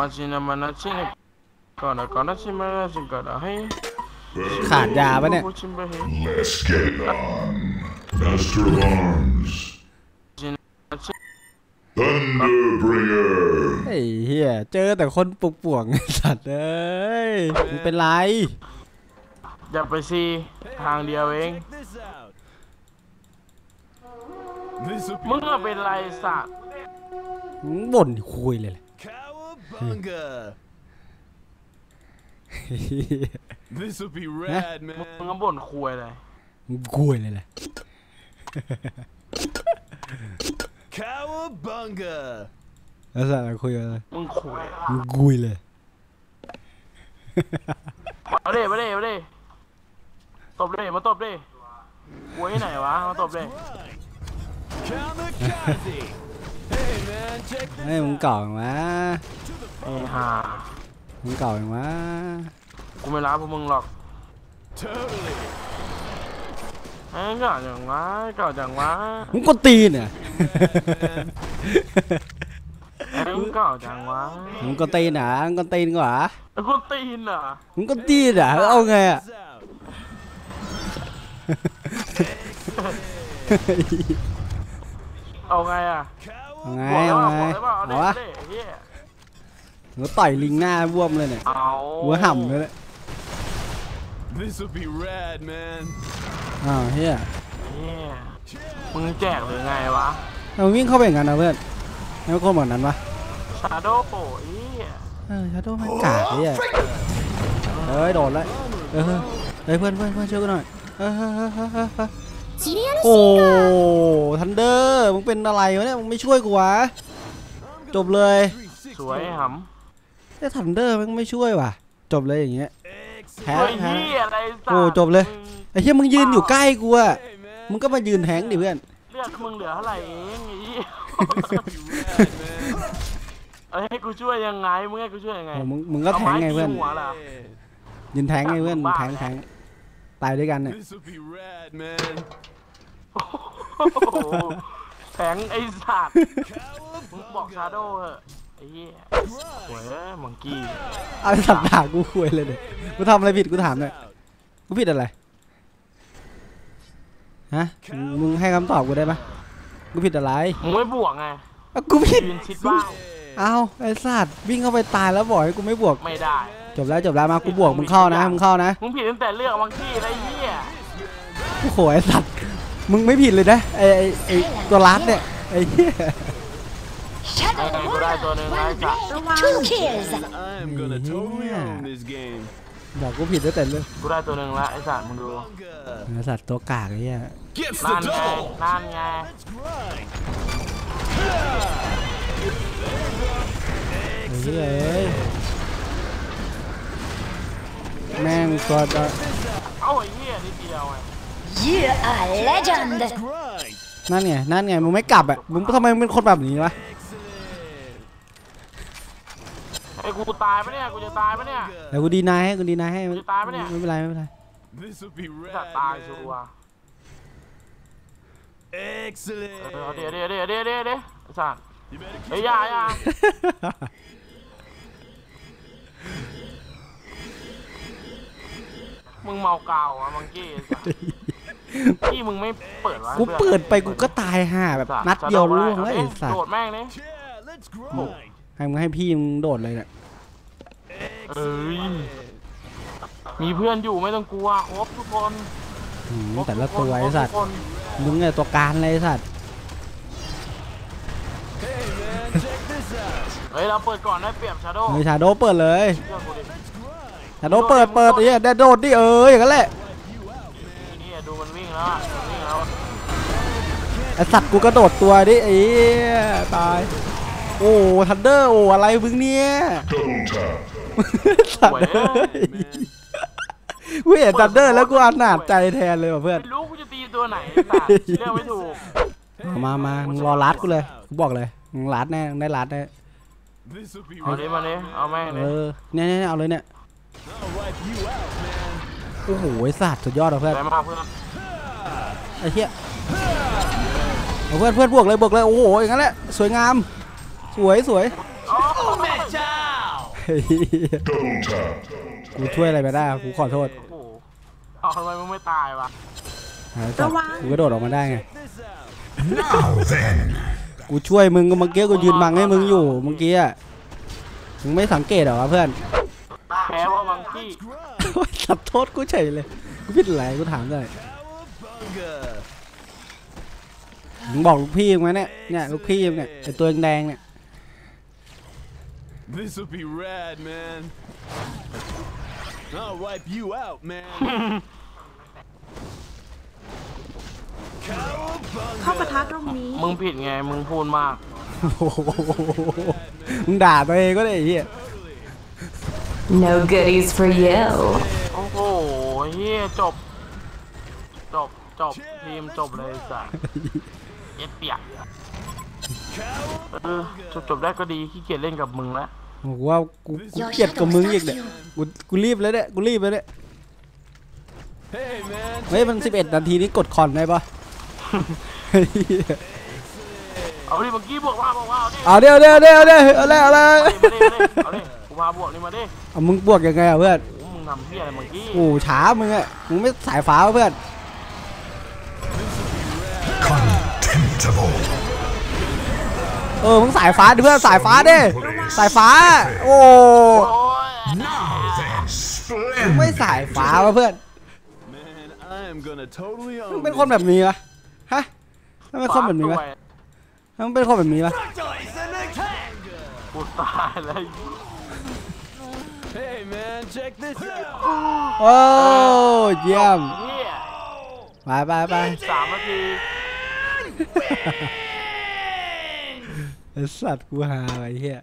Macina mana sini Kana kana si mana si kana hey ขาดยาปะเนี่ย Chimba hey Let's get it on. Master of Arms. Thunderbringer. ไอ้เหี้ยเจอแต่คนปลุกป่วงไอ้สัตว์เอ้ยมึงเป็นไร อย่าไปซีทางเดียวเอง This out. This will มึงอะเป็นไรสัตว์มึงบ่นคุยเลย แหละ Cowabunga. This will be rad, มึง man. ก็บ่นคุยเลยมึงคุยเลยแหละ Cowabunga. แล้วสัตว์คุยอะไรมึงคุยมึงคุยเลย มาเด้มาเด้มาเด้ตบเด้มาตบเด้คุยไหนวะมาตบเด้ Kamikaze. hey, man, check เฮ้ย this มึง out. เก่าอย่างวะ ไอ้ห่ามึงเก่าอย่างวะกูไม่รับพวกมึงหรอก Totally. ไอ้เก่าจังวะเก่าจังวะมึงกดตีนเนี่ยไอ้เก่าจังวะมึงกดตีนอะมึงกดตีนกว่าไอ้กูตีนเหรอมึงกดตีนอะเอาไงอะ This out. เอาไงอะเอาไงบอกเลยเอาว่าไงบอกเลยว่าเอาเด้เอาวะเอาเด้ไอ้เหัวต่อยลิงหน้าบวมเลยเนี่ย หัวห่ำเลย This will be rad man อ้าวเฮียมึงแจกหรือไงวะเราวิ่งเข้าไปอย่างนั้นนะเพื่อนไม่คนเหมือนนั้นปะชาโดโป้อีเออชาโดว์มันกากเลยอะเฮ้ยโดดเลยเออเฮ้ยเพื่อนเพื่อนเพื่อนช่วยกันหน่อยโอ้ทันเดอร์มึงเป็นอะไรวะเนี่ยมึงไม่ช่วยกูวะจบเลย สวยหำ ไอ้ทันเดอร์มึงไม่ช่วยว่ะ จบเลยอย่างเงี้ยำแพ้เฮ้ยแพ้เหี้ยอะไรสัตว์โอ้จบเลยมึงไอ้เหี้ยมึงยืนอยู่ใกล้กูอะ Hey, man. มึงก็มายืนแทงดิเพื่อนเลือดมึงเหลือเท่าไหร่เองไอ้เหี้ย Rad, man. เอ้ยให้กูช่วยยังไงมึงให้กูช่วยยังไงโอ้มึงมึงก็แทงไงเพื่อนาม้ตีหัวเหรอ Yeah. ยืนแทงไงเพื่อนบ้าแทงแทงตายด้วยกันเนี่ย This will be rad, man. โอ้โหแทงไอ้สัตว์มึงบอกชาโดว์เหอะไอ้ เหี้ยสวยเอ้ยมังกี้เอาสัตว์ด่ากูคุยเลยเนี่ยกูทำอะไรผิดกูถามหน่อยกูผิดอะไรฮะมึงมึงให้คำตอบกูได้ปะกูผิดอะไรมึงไม่บวกไงอะกูผิดยืนชิดบ้างเอาไอ้สัตว์วิ่งเข้าไปตายแล้วบอกให้กูไม่บวกไม่ได้จบแล้วจบแล้วมากูบวกมึงเข้านะมึงเข้านะมึงผิดตั้งแต่เลือกมังกี้ไอ้เหี้ยโอ้โหไอ้สัตว์มึงไม่ผิดเลยนะไอ้ไอ้ไอ้ตัวรัดเนี่ยไอ้เหี้ย Two kills I am gonna totally Yeah. own this game. บอกกูผิดตั้งแต่เรื่องกูได้ตัวหนึ่งละไอ้สัตว์มึงดู Bunga. ไอ้สัตว์ตัวกากไอ้เหี้ย Gets นั่น the ไง double. นั่นไง Let's grind. ไอ้เหี้ยเอ้ยแม่งตัวตัวเอ้าไอ้เหี้ยนิดเดียวไง You are legend Grind. นั่นไงนั่นไงมึงไม่กลับอะมึงทำไมมึงเป็นคนแบบนี้วะ Excellent. ไอ้กูตายปะเนี่ยกูจะตายปะเนี่ยเดี๋ยวกูดีนายให้กูดีนายให้มึงจะตายปะเนี่ยไม่เป็นไรไม่เป็นไร This will be จะ rad. ตายชั man. วร์ Excellent. เออเดี๋ยวเดี๋ยวเดี๋ยวเดี๋ยวเดี๋ยวเดี๋ยวไอ้สัตว์ You better เฮ้ย keep อย่าอย่ามึงเมากาวอะมังกี้ไอ้สัตว์พี่มึงไม่เปิดวะกูเปิดไปกูก็ตายห่าแบบนัดเดียวร่วงแล้วไอ้สัตโดว์ดแม่งเลย Yeah, let's grind. ให้มึงให้พี่มึงโดดเลยเนี่ยเอ้ยมีเพื่อนอยู่ไม่ต้องกลัวครบทุกคนหืมครบแต่ละทุกคนตัวไอ้สัตว์ครบทุกคนมึงไงตัวการเลยไอ้สัตว์ Hey, man, check this out. เฮ้ยเราเปิดก่อนได้เปรียบชาโดว์เฮ้ยชาโดเปิดเลยเชื่อกูดิชาโดเปิดเปิดไอ้เหี้ยได้โดดดิเอออย่างนั้นแหละ นี่ดูมันวิ่งแล้วอะมันวิ่งแล้วไอสัตว์กูกระโดดตัวดิไอ้เหี้ยตาย โอ้ทันเดอร์โอ้อะไรมึงเนี่ย Double tap. สัตว์เอ้ยกูเห็นทันเดอร์แล้วกูอนาจใจแทนเลยว่ะเพื่อนไม่รู้กูจะตีตัวไหนไอ้สัตว์เลือกไม่ถูกเอามามามึงรอรัดกูเลยกูบอกเลยมึงรัดแน่มึงได้รัดแน่ This will be เอาดิ rad. มาดิเอาแม่งเอดิอเนี่ยเนี่ยเอาเลยเนี่ย I'll wipe you out, man. โอ้โหไอ้สัตว์สุดยอดอะเพื่อนไปมากเพื่อนไอ้เหี้ยเอาเพื่อนเพื่อนบวกเลยบวกเลยโอ้โหอย่างนั้นแหละสวยงาม สวยสวยโอ้ Metal. เหี้ย Double tap. กูช่วยอะไรไม่ได้กูขอโทษโอ้โหเอาทำไมมึงไม่ตายวะหาจับกูกระโดดออกมาได้ไง Now then. กูช่วยมึงก็เมื่อกี้กูยืนบังให้มึงอยู่เมื่อกี้อะมึงไม่สังเกตเหรอวะเพื่อนแพ้ว่ามังกี้โอ๊ยขับโทษกูเฉยเลยกูผิดอะไรกูถามหน่อย Cowabunga! มึงบอกลูกพี่มึงไหมเนี่ยเนี่ยลูกพี่มึงเนี่ยไอตัวแดงๆเนี่ย This'll be rad, man. I'll wipe you out, man. เข้าปะทะตรงนี้ มึงผิดไง มึงพูดมาก โอ้โหมึงด่าตัวเองก็ได้ไอ้เหี้ย No goodies for you. โอ้โหเฮียจบ จบ จบ ทีมจบเลยสัสเอ็ดเปียกเออจบจบได้ก็ดีขี้เกียจเล่นกับมึงละบอ กว่ากูกูเกลียดกับมึงอีกเนี่ยกูกูรีบแล้วเนี่ยกูรีบแล้วเนี่ย Hey, man. เฮ้ยมัน11นาทีนี้กดคอนได้ปะเฮ้ยเอาดิมังกี้บวกว่าบวกว่าเอาดิเอาเดี๋ยวเดี๋ยวเดี๋ยวเดี๋ยวเอาเลยเอาเลยเอาดิมาดิเอาดิกูพาบวกนี่มาดิเอามึงบวกยังไงอะเพื่อนโอ้มึงทำเพี้ยอะไรมังกี้โอ้ช้ามึงอะมึงไม่สายฟ้าวะเพื่อน Contemptible. เออมึงสายฟ้าดิเพื่อนสายฟ้าดิสายฟ้า โอ้ไม่สายฟ้าวะเพื่อนมึงเป็นคนแบบนี้วะฮะทำไมคนแบบนี้วะด้วยทำไมเป็นคนแบบนี้วะกูตายเลย Hey, man, check this out. โอ้เยี่ยมไปไปไปสามนาที สัตว์กูหาไอ้เหี้ย